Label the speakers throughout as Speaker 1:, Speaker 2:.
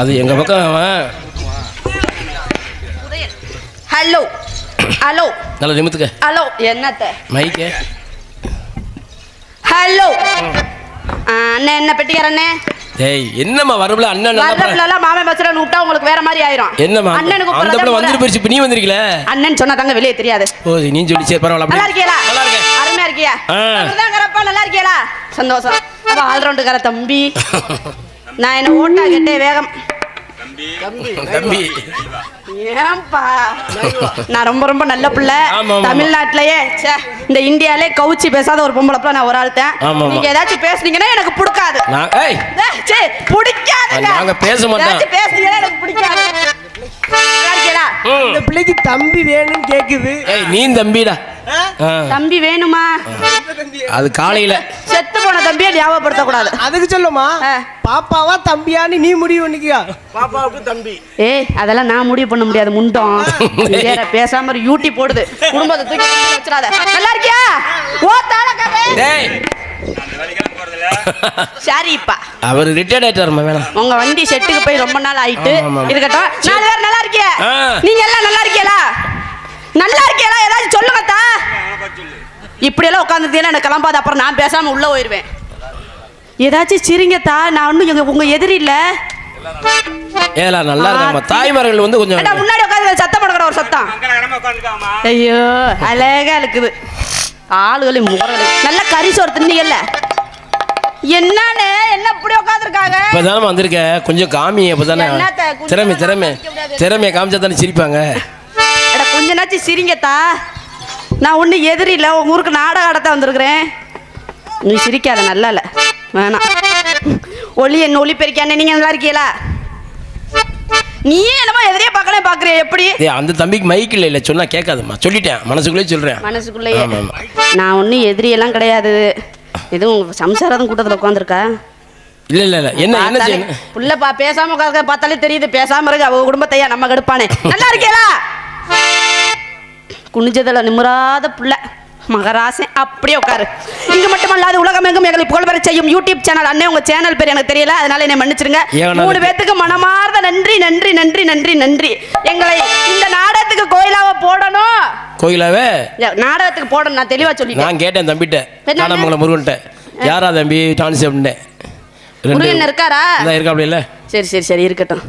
Speaker 1: அது எங்க பக்கம் அவன்
Speaker 2: ஹலோ. ஹலோ.
Speaker 1: நல்லா நிமித்துக்க.
Speaker 2: ஹலோ. என்னத்த?
Speaker 1: மைக்கு.
Speaker 2: ஹலோ. அண்ணே என்ன பெட்டிக்காரண்ணே?
Speaker 1: டேய் என்னம்மா வரப்புல அண்ணன்
Speaker 2: வரலாம் மாமன் பஸ்ல விட்டா உங்களுக்கு வேற மாதிரி ஆயிரும்.
Speaker 1: என்னம்மா
Speaker 2: அண்ணனுக்கு
Speaker 1: அந்த பிள்ளை வந்துட்டு போயிடுச்சு இப்போ நீ வந்திருக்கல?
Speaker 2: அண்ணன் சொன்னா தாங்க வெளியே தெரியாது.
Speaker 1: ஓ நீ சொல்லி சரி பரவாயில்ல
Speaker 2: நல்லா இருக்கீங்களா?
Speaker 1: நல்லா இருக்கேன்.
Speaker 2: அருமையா இருக்கியா? நல்லா இருக்கீங்களா? சந்தோஷம். அப்ப ஆல்ரவுண்டுக்கார தம்பி. நான் என்ன ஓட்டா கேட்டே வேகம்.
Speaker 1: தம்பி.
Speaker 2: ஏன்பா? நான் ரொம்ப ரொம்ப நல்ல பிள்ளை. தமிழ்நாட்டிலேயே ச்சே, இந்த இந்தியாலே கவுச்சி பேசாத ஒரு பொம்பளை பிள்ளை நான் ஒரு ஆள் தான்
Speaker 1: ஆமா, ஆமா.
Speaker 2: நீங்க ஏதாச்சும் பேசுனீங்கன்னா எனக்கு பிடிக்காது.
Speaker 1: நான் ஏய்.
Speaker 2: சே பிடிக்காதுங்க.
Speaker 1: நாங்க பேச மாட்டோம்.
Speaker 2: பேசுனீங்கன்னா எனக்கு பிடிக்காது.
Speaker 3: இந்த பிள்ளைக்கு தம்பி வேணும்னு கேக்குது.
Speaker 1: ஏய் நீ தம்பிடா.
Speaker 2: தம்பி வேணுமா?
Speaker 1: அது காலையில.
Speaker 2: செத்து போன தம்பியை ஞாபகப்படுத்த கூடாது
Speaker 3: அதுக்கு சொல்லுமா. பாப்பாவா தம்பியான்னு நீ முடிவு பண்ணிக்கியா? பாப்பாவுக்கு தம்பி.
Speaker 2: ஏய் அதெல்லாம் நான் முடிவு பண்ண முடியாது முண்டம். வேற பேசாம ஒரு யூடி போடுது. குடும்பத்தை தூக்கி வச்சிடாத. நல்லா இருக்கியா? ஓ தாளக்காரே
Speaker 1: டேய்.
Speaker 2: சரிப்பா
Speaker 1: அவர் ரிட்டையர்ட் ஆயிட்டாருமா வேணாம்.
Speaker 2: உங்க வண்டி செட்டுக்கு போய் ரொம்ப நாள் ஆயிட்டு. இருக்கட்டும். நாலு பேர் நல்லா இருக்கிய. நீங்க எல்லாம் நல்லா இருக்கீங்களா நல்லா இருக்கீங்களா ஏதாச்சும் சொல்லுங்க தா இப்படி எல்லாம் உட்காந்துருந்தீங்கன்னா எனக்கு கிளம்பாது. அப்புறம் நான் பேசாம உள்ள போயிருவேன். ஏதாச்சும் சிரிங்க தா. நான் ஒன்றும் எங்க உங்க எதிரி இல்ல.
Speaker 1: ஏலா நல்லா இருக்காமா தாய்மார்கள் வந்து கொஞ்சம்
Speaker 2: முன்னாடி உட்காந்து சத்தம் போடுற ஒரு சத்தம்? ஐயோ அழகா இருக்குது. ஆளுகளை முகரலை நல்ல கறி சோறு தின்னீங்கல்ல? என்னன்னு? என்ன இப்படி உட்காந்துருக்காங்க
Speaker 1: இப்பதானே வந்திருக்க. கொஞ்சம் காமி
Speaker 2: கொஞ்சம்
Speaker 1: திறமை திறமை. திறமையை காமிச்சா தானே சிரிப்பாங்க
Speaker 2: கொஞ்ச நாச்சும் சிரிங்கத்தா. நான் ஒன்றும் எதிரி இல்லை. உங்கள் ஊருக்கு நாடகம் ஆடத்தான் வந்திருக்கிறேன். நீ சிரிக்காத நல்லா இல்லை வேணாம். ஒளி என்ன ஒளி பெருக்கானே நீங்கள் நல்லா இருக்கீங்களா? நீ என்னமோ எதிரியே பார்க்கலே பார்க்குறிய எப்படி?
Speaker 1: அந்த தம்பிக்கு மைக் இல்லை இல்லை சொன்னா கேட்காதும்மா. சொல்லிட்டேன். மனசுக்குள்ளே சொல்றேன்.
Speaker 2: மனசுக்குள்ளேயே. நான் ஒன்றும் எதிரியெல்லாம் கிடையாது. எதுவும் சம்சாரம் கூட்டத்தில் உட்காந்துருக்கா
Speaker 1: இல்ல இல்ல இல்ல. என்ன என்ன
Speaker 2: புள்ளப்பா பேசாம உட்காந்து பார்த்தாலே தெரியுது. பேசாம இருக்கு. அவங்க குடும்பத்தையா நம்ம கடுப்பானே. நல்லா இருக்கீங்களா குனிஞ்சதில் நிமிராத புள்ள. மகராசன் அப்படியே உட்காரு. இங்க மட்டுமல்லாது உலகம் எங்கும் எங்களை புகழ்பெற செய்யும் யூடியூப் சேனல். அண்ணே உங்க சேனல் பேர் எனக்கு தெரியல அதனால என்னை மன்னிச்சிருங்க.
Speaker 1: நான்
Speaker 2: மூணு பேத்துக்கு மனமார்ந்த நன்றி நன்றி நன்றி நன்றி நன்றி. எங்களை இந்த நாடகத்துக்கு கோயிலாவ போடணும்.
Speaker 1: கோயிலாவே?
Speaker 2: நாடகத்துக்கு போடணும் நான் தெளிவா சொல்லிட்டேன்.
Speaker 1: நான் கேட்டேன் தம்பிட்ட? காணாமங்கலம் முருகன்ட்ட. யாரா தம்பி டான்ஸ் அப்படின்ட்டேன்.
Speaker 2: முருகன் இருக்காரா?
Speaker 1: இதான் இருக்காப்ல இல்ல.
Speaker 2: சரி சரி சரி இருக்கட்டும்.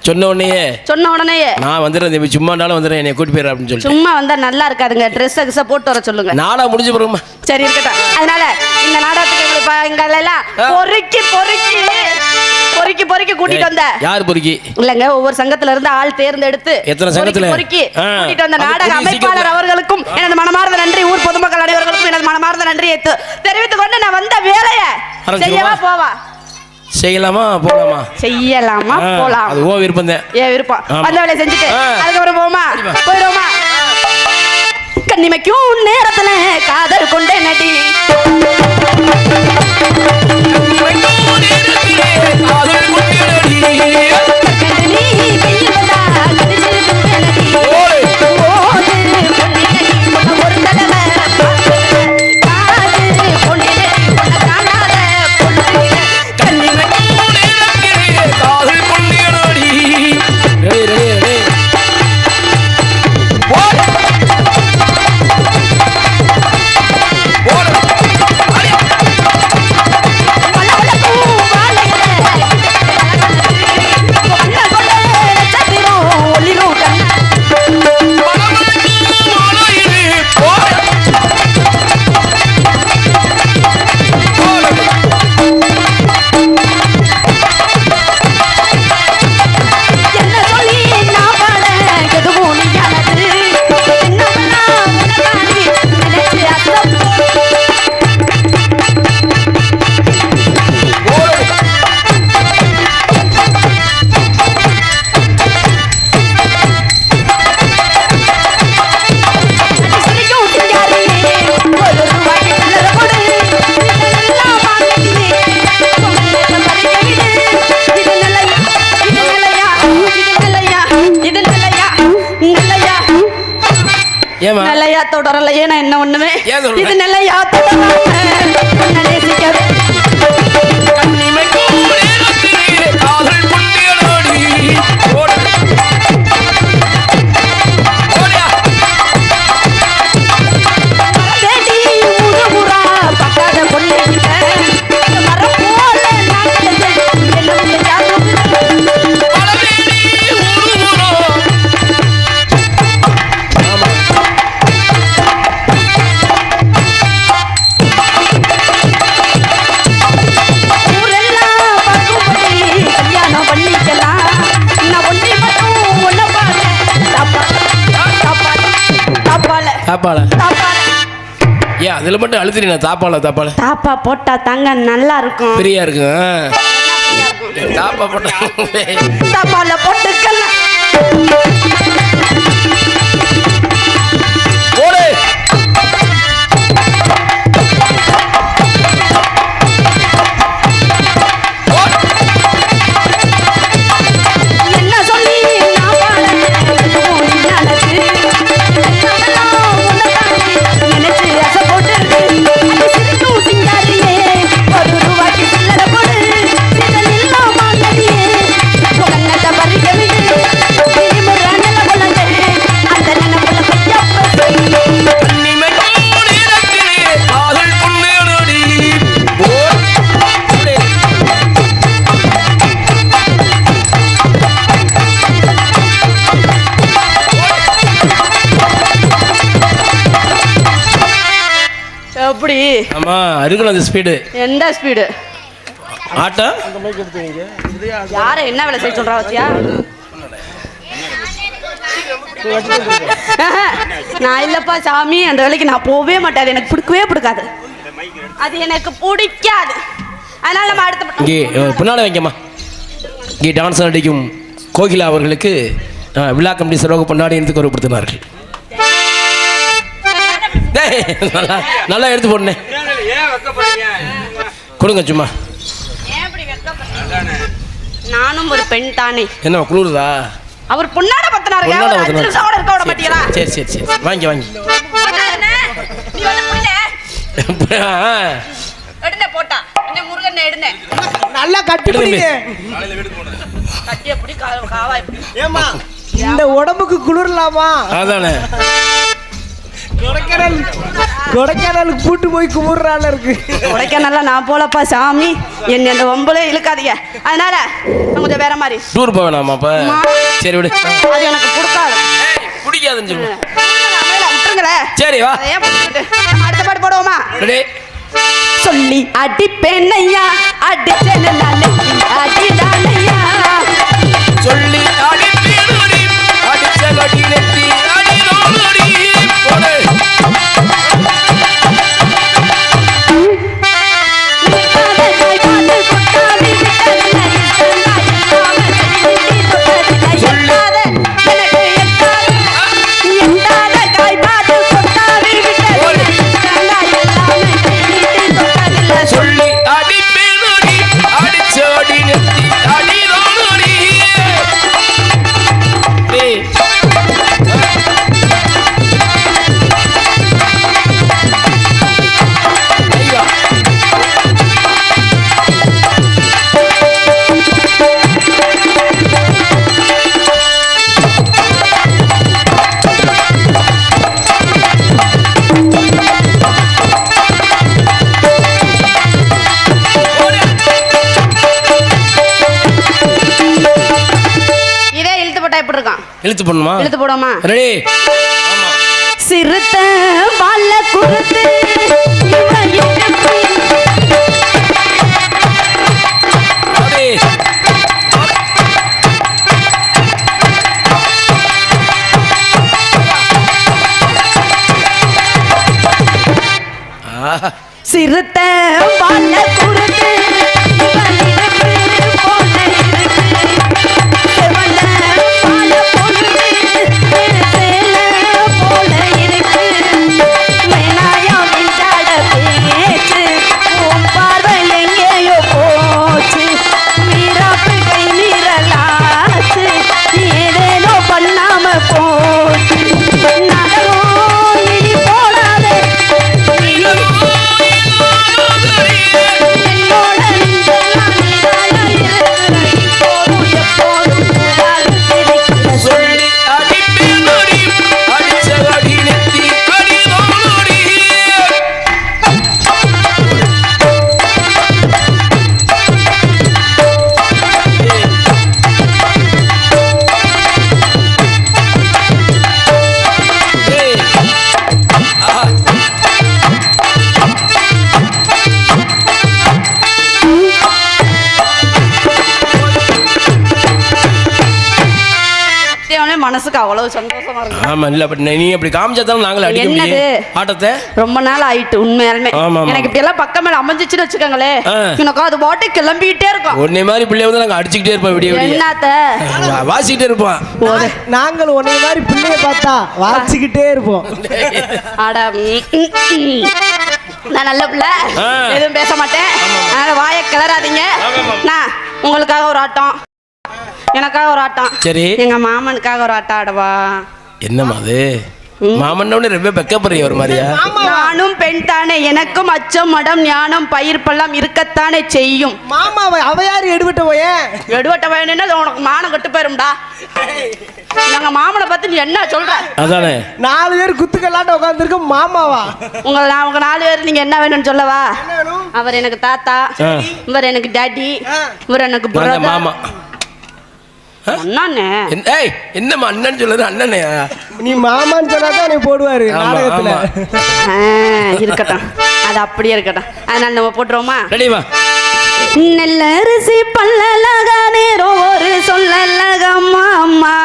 Speaker 1: சொன்ன உடனேயே.
Speaker 2: சொன்ன உடனேயே.
Speaker 1: நான் வந்துடுறேன் தம்பி. சும்மாண்டாலும் வந்துடுறேன். என்னை கூட்டி போயிடுறேன் அப்படின்னு சொல்லிட்டு.
Speaker 2: சும்மா வந்தா நல்லா இருக்காதுங்க. ட்ரெஸ் கிஸ்ஸ போட்டு வர சொல்லுங்க.
Speaker 1: நாளா முடிஞ்ச பிறகுமா
Speaker 2: சரி இருக்கட்டும். அதனால இந்த நாடகத்துக்கு எங்களுக்கு ப- எங்க எல்லாம்
Speaker 1: ஆ.
Speaker 2: பொறுக்கி பொறுக்கி. பொறுக்கி பொறுக்கி கூட்டிட்டு வந்த.
Speaker 1: யார் பொறுக்கி?
Speaker 2: இல்லங்க ஒவ்வொரு சங்கத்துல இருந்து ஆள் தேர்ந்தெடுத்து
Speaker 1: எத்தனை சங்கத்துல?
Speaker 2: பொறுக்கி. கூட்டிட்டு வந்த நாடக அமைப்பாளர். அவர்களுக்கும் எனது மனமார்ந்த நன்றி. ஊர் பொதுமக்கள் அனைவர்களுக்கும் எனது மனமார்ந்த நன்றியை தெரிவித்துக் கொண்டு நான் வந்த வேலையை? செய்யவா போவா.
Speaker 1: செய்யலாமா? போகலாமா
Speaker 2: செய்யலாமா? போலாம்.
Speaker 1: அது ஓ விருப்பம் தான்.
Speaker 2: ஏன் விருப்பம். வந்த வேலையை செஞ்சுட்டு. அதுக்கப்புறம் போமா. போயிடுவோமா? கண்ணிமைக்கும் நேரத்துல காதல் கொண்டே நடி. கண்டு தொடரலையே நான் என்ன ஒண்ணுமே? இது நிலையா தொடராம
Speaker 1: அதில் மட்டும் அழுத்துறீங்க தாப்பால தாப்பால
Speaker 2: தாப்பா போட்டா தாங்க நல்லா இருக்கும்
Speaker 1: ஃப்ரீயா இருக்கு ஆ. தாப்பா போட்டா
Speaker 2: தாப்பால போட்டுக்கலாம்
Speaker 1: ஆமா இருக்கணும் அந்த ஸ்பீடு
Speaker 2: எந்த ஸ்பீடு
Speaker 1: ஆட்டம்
Speaker 2: யாரை என்ன வேலை செய்ய சொல்றா வச்சியா நான் இல்லப்பா சாமி அந்த வேலைக்கு நான் போகவே மாட்டேன். எனக்கு பிடிக்கவே பிடிக்காது. அது எனக்கு பிடிக்காது. அதனால நம்ம அடுத்த.
Speaker 1: இங்கே பின்னால வைங்கம்மா. இங்கே டான்ஸ் நடிக்கும் கோகிலா அவர்களுக்கு விழா கமிட்டி சிறகு கொண்டாடி டேய், நல்லா நல்லா எடுத்து போடனே. கொடுங்க சும்மா.
Speaker 2: நானும் ஒரு பெண் தானே.
Speaker 1: என்ன குளிருதா?
Speaker 2: அவர் பொண்ணாட பத்தினாரு
Speaker 1: பொண்ணாட பத்தினாரு.
Speaker 2: இருக்க விட மாட்டீங்களா
Speaker 1: சரி சரி சரி. வாங்கி வாங்கி.
Speaker 2: எடுந்த போட்டா. என்ன முருகன் எடுந்த
Speaker 3: நல்லா கட்டி பிடிங்க.
Speaker 2: கட்டி எப்படி காவா எப்படி
Speaker 3: ஏமா இந்த உடம்புக்கு குளிரலாமா?
Speaker 1: அதானே.
Speaker 3: கொடைக்கானலுக்கு கூட்டு போய் குமுறால இருக்கு.
Speaker 2: கொடைக்கானல்ல நான் போலப்பா சாமி. என்ன அந்த வம்புல இழுக்காதீங்க. அதனால கொஞ்சம் வேற மாதிரி.
Speaker 1: டூர் போக வேணாமா அப்ப சரி விடு.
Speaker 2: அது எனக்கு பிடிக்காது.
Speaker 1: பிடிக்காதுன்னு சொல்லு.
Speaker 2: அமையல, விட்டுருங்களேன்
Speaker 1: சரி வா.
Speaker 2: அடுத்த பாட்டு போடுவோமா?
Speaker 1: ரெடி.
Speaker 2: சொல்லி அடிப்பேனையா அடிச்சேன்னு நானு
Speaker 1: பண்ணுமா
Speaker 2: இழுத்து போடுவோமா?
Speaker 1: ரெடி.
Speaker 2: சிறுத்த பால
Speaker 1: ஆஹா
Speaker 2: சிறுத்த அவ்வளவு சந்தோஷமா இருக்கு.
Speaker 1: ஆமா இல்ல பட் நீ அப்படி காமிச்சா தான் அடிக்க? முடியும். ஆட்டத்தை?
Speaker 2: ரொம்ப நாள் ஆயிட்டு உண்மையாலுமே. எனக்கு இப்படி எல்லாம் பக்கம் மேல அமைஞ்சிச்சுன்னு வச்சுக்கோங்களே. எனக்கு அது பாட்டு கிளம்பிட்டே இருக்கும்.
Speaker 1: உன்னை மாதிரி பிள்ளைய வந்து நாங்க அடிச்சுக்கிட்டே இருப்போம் விடிய விடிய.
Speaker 2: என்னத்த?
Speaker 1: வாசிக்கிட்டே இருப்போம்.
Speaker 3: நாங்கள் உன்னை மாதிரி பிள்ளைய பார்த்தா வாசிக்கிட்டே இருப்போம்.
Speaker 2: அட. நான் நல்ல பிள்ளை. எதுவும் பேச மாட்டேன். அதனால வாயை கிளறாதீங்க. நான் உங்களுக்காக ஒரு ஆட்டம். எனக்காக ஒரு ஆட்டம்.
Speaker 1: சரி.
Speaker 2: எங்க மாமனுக்காக ஒரு ஆட்டம் ஆடவா?
Speaker 1: என்னம்மா அது? மாமன்ன உடனே ரொம்ப வெக்கப்படுறிய ஒரு மாதிரியா?
Speaker 2: நானும் பெண் தானே. எனக்கும் அச்சம் மடம் ஞானம் பயிர் பள்ளம் இருக்கத்தானே செய்யும்.
Speaker 3: மாமா அவ- யாரு? எடுபட்ட போயேன்?
Speaker 2: எடுவட்ட வேணும்னா அது உனக்கு மானம் கட்டு போயிரும்டா. நாங்க மாமனை பத்தி நீ என்ன சொல்ற?
Speaker 1: அதானே.
Speaker 3: நாலு பேர் குத்துக்கல்லாட்ட உட்காந்துருக்க மாமாவா?
Speaker 2: உங்களை நான் உங்க நாலு பேர் நீங்க என்ன வேணும்னு சொல்லவா? அவர் எனக்கு தாத்தா. இவர் எனக்கு டாடி. இவர் எனக்கு.
Speaker 1: மாமா.
Speaker 2: அண்ணாண்ணே
Speaker 1: ஏய் என்னம்மா அண்ணன் சொல்லுது அண்ணனே
Speaker 3: நீ மாமான்னு சொன்னா தான் உன்னை போடுவாரு நாடகத்துல.
Speaker 2: இருக்கட்டும். அது அப்படியே இருக்கட்டும். அதனால நம்ம போட்டுருவோமா?
Speaker 1: ரெடி வா?
Speaker 2: நெல்லரிசி பல்லலக நேரம் ஒரு சொல்லலக மாமா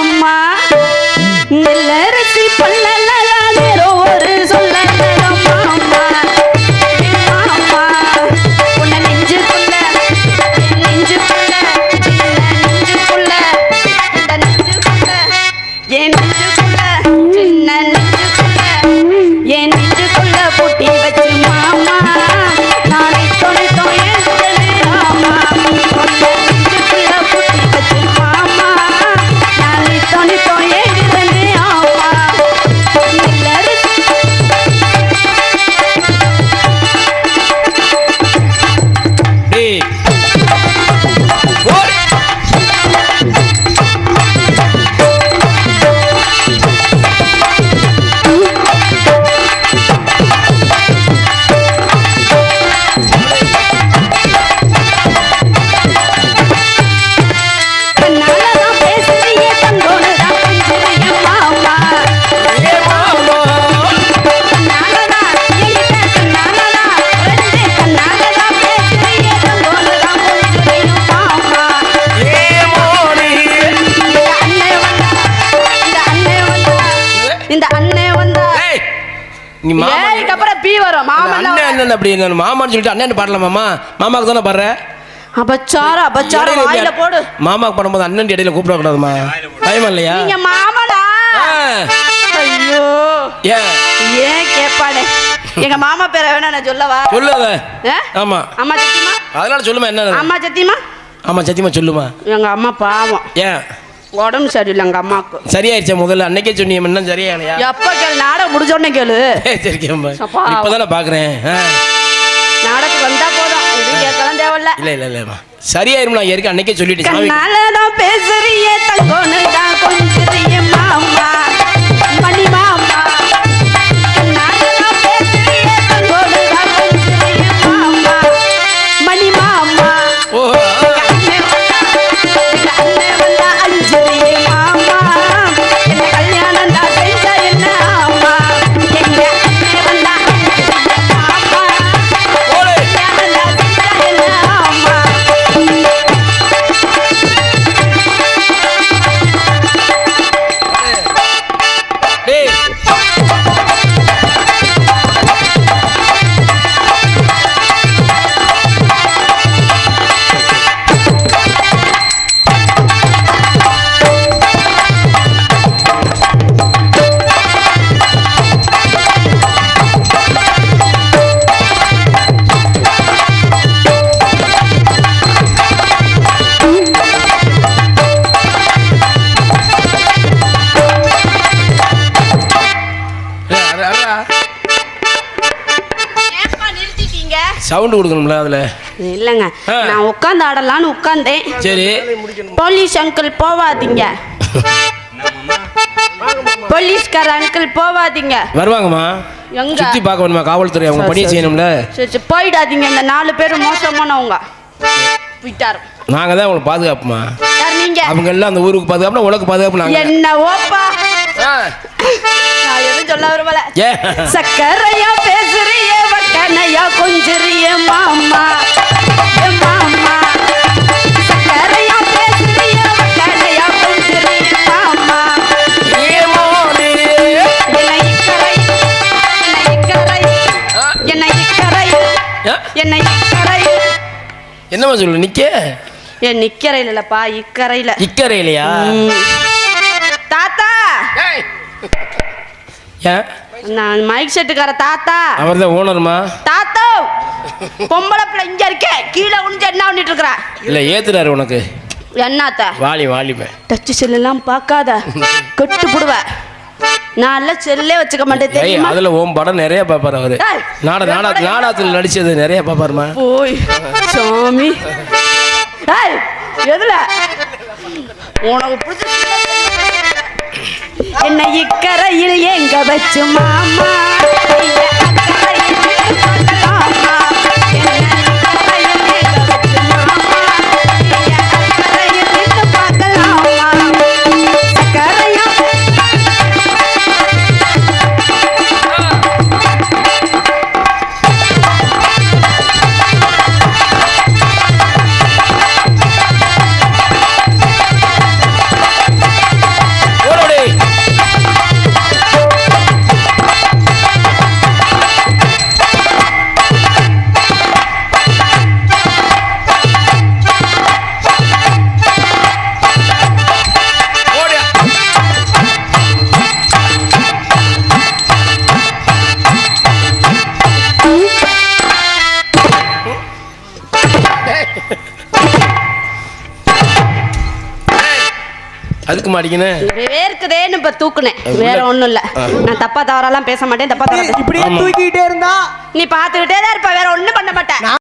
Speaker 2: அம்மா. பல்லலக
Speaker 1: நீ மாமா
Speaker 2: ஏய்க்கு அப்புறம் பி வரும். மாமன்
Speaker 1: அண்ணன் அண்ணன் அப்படி என்ன மாமான்னு சொல்லிட்டு அண்ணன் பாடலாமாமா மாமாக்கு தானே பாடுற?
Speaker 2: அபச்சாரம் அபச்சாரம் வாயில போடு.
Speaker 1: மாமாக்கு பண்ணும்போது அண்ணன் இடையில கூப்பிட கூடாதுமா? பயமா இல்லையா?
Speaker 2: நீங்க மாமனா?
Speaker 1: ஆ.
Speaker 2: ஐயோ.
Speaker 1: ஏன்
Speaker 2: ஏன் கேப்பானே? எங்க மாமா பேரை வேணா நான் சொல்லவா?
Speaker 1: சொல்லு அத.
Speaker 2: ஆ?
Speaker 1: ஆமா.
Speaker 2: அம்மா சத்தியமா?
Speaker 1: அதனால சொல்லுமா என்ன?
Speaker 2: அம்மா சத்தியமா?
Speaker 1: ஆமா சத்தியமா சொல்லுமா.
Speaker 2: எங்க அம்மா பாவம்.
Speaker 1: ஏன்?
Speaker 2: உடம்பு சரியில்லை எங்க அம்மாவுக்கு
Speaker 1: சரியாயிருச்சா முதல்ல. அன்னைக்கே சொன்னீங்க என்ன சரியாகலையா?
Speaker 2: எப்ப கேளு? நாடகம் முடிஞ்ச உடனே கேளு.
Speaker 1: சரி கேம்பா
Speaker 2: சப்பா.
Speaker 1: இப்பதானே பாக்குறேன். ஆ.
Speaker 2: நாடகம் வந்தா போதும். எதுவும் கேட்கலாம் தேவையில்ல.
Speaker 1: இல்ல இல்ல இல்லம்மா. சரியாயிரும் நான் ஏற்க அன்னைக்கே சொல்லிட்டு சாமி
Speaker 2: பேசுறியே தங்கோனு தான் கொஞ்சிறிய
Speaker 1: சவுண்ட் கொடுக்கணும்ல அதுல?
Speaker 2: இல்லைங்க. நான் உட்காந்து ஆடலான்னு உட்காந்தேன்
Speaker 1: சரி.
Speaker 2: போலீஸ் அங்கிள் போவாதீங்க. போலீஸ்கார அங்கிள் போவாதீங்க.
Speaker 1: வருவாங்கம்மா.
Speaker 2: எங்க?
Speaker 1: சுத்தி பார்க்க வேணுமா காவல்துறை அவங்க பணி செய்யணும்ல.
Speaker 2: சரி சரி. போயிடாதீங்க. இந்த நாலு பேரும் மோசமானவங்க. போயிட்டாரு
Speaker 1: நாங்க தான் உங்களுக்கு பாதுகாப்புமா?
Speaker 2: நீங்க?
Speaker 1: அவங்க எல்லாம் அந்த ஊருக்கு பாதுகாப்புனா உனக்கு பாதுகாப்பு நாங்க
Speaker 2: என்ன ஓப்பா எதுவும் சொல்ல விரும்பல சக்கரையா பேசுறிய வக்கனையா கொஞ்சிறிய மாமா.
Speaker 1: என்னம்மா சொல்லு நிக்க?
Speaker 2: ஏ நிக்கரையிலப்பா இக்கரையில.
Speaker 1: இக்கரையிலையா? ஏன்
Speaker 2: நான் மைக் செட்டுக்கார தாத்தா.
Speaker 1: அவர் தான் ஓனருமா?
Speaker 2: தாத்தா பொம்பளை பிள்ளை இங்க இருக்கே கீழே குனிஞ்சு என்ன பண்ணிட்டு இருக்கிற?
Speaker 1: இல்லை ஏத்துறாரு உனக்கு.
Speaker 2: என்னாத்த?
Speaker 1: வாலி வாலிப.
Speaker 2: டச்சு செல்லெல்லாம் பார்க்காத. கட்டு புடுவ. நான் எல்லாம் செல்லே வச்சுக்க மாட்டேன் தெரியுமா?
Speaker 1: அதுல உன் படம் நிறைய பார்ப்பாரு அவரு. நாட நாடா நாடகத்தில் நடிச்சது நிறைய பார்ப்பாருமா?
Speaker 2: போய் சாமி. ஏய் எதுல? உனக்கு பிடிச்ச என்ன இக்கரையில் எங்க வச்சு மாமா? வேர்க்குதேன்னு இப்ப தூக்குனேன். வேற ஒண்ணும் இல்ல. நான் தப்பா தவறாலாம் பேச மாட்டேன் தப்பா
Speaker 3: இப்படியே. தூக்கிட்டே இருந்தா
Speaker 2: நீ பாத்துக்கிட்டே தான் இருப்ப வேற ஒண்ணும் பண்ண மாட்டேன்.